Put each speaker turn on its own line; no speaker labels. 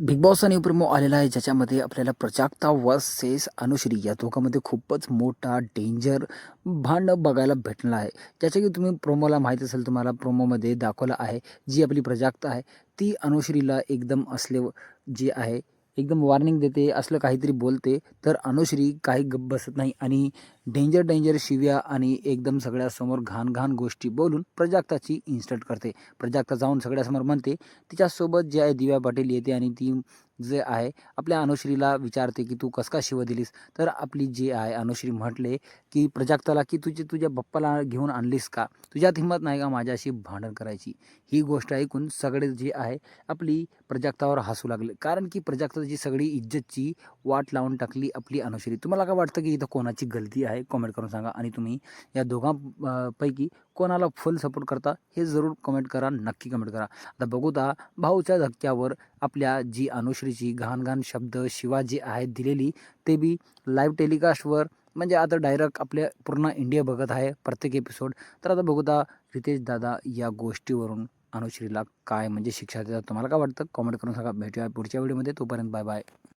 Big boss आणि promo आलेला आहे ज्याच्यामध्ये आपल्याला प्रजाक्ता वर्सेस अनुश्री या दोघांमध्ये खूपच मोठा डेंजर भांडण बघायला भेटणार आहे. ज्याच्या की तुम्ही प्रोमोला माहीत असेल तुम्हाला प्रोमोमध्ये दाखवलं आहे जी आपली प्रजाक्ता आहे ती अनुश्रीला एकदम असले जी आहे एकदम वॉर्निंग देते असलं काहीतरी बोलते तर अनुश्री काही गप्प बसत नाही आणि डेंजर डेंजर शिव्या आणि एकदम सगळ्यासमोर घाण घाण गोष्टी बोलून प्रजाक्ताची इन्स्टंट करते. प्रजाक्ता जाऊन सगळ्यासमोर म्हणते तिच्यासोबत जे आहे दिव्या पाटील येते आणि ती जे आहे आपल्या अनुश्रीला विचारते की तू कस का शिव दिलीस? तर आपली जी आहे अनुश्री म्हटले की प्रजाक्ताला की तुझी तुझ्या बप्पाला घेऊन आणलीस का? तुझ्यात हिंमत नाही का माझ्याशी भांडण करायची? ही गोष्ट ऐकून सगळे जे आहे आपली प्रजाक्तावर हसू लागले. कारण की प्रजाक्ताची सगळी इज्जतची वाट लावून टाकली आपली अनुश्री. तुम्हाला काय वाटतं की इथं कोणाची गलती आहे? कमेंट करून सांगा. आणि तुम्ही या दोघां पैकी कोणाला फुल सपोर्ट करता हे जरूर कमेंट करा. नक्की कमेंट करा. आता बघूता भाऊच्या धक्क्यावर आपल्या जी अनुश्री अनुश्रीची घाण घाण शब्द शिवा जी आहेत दिलेली ते बी लाईव्ह टेलिकास्टवर म्हणजे आता डायरेक्ट आपल्या पूर्ण इंडिया बघत आहे प्रत्येक एपिसोड तर आता बघूता रितेश दादा या गोष्टीवरून अनुश्रीला काय म्हणजे शिक्षा देतात तुम्हाला काय वाटतं? कॉमेंट करून सांगा. भेटूया पुढच्या व्हिडिओमध्ये तोपर्यंत बाय बाय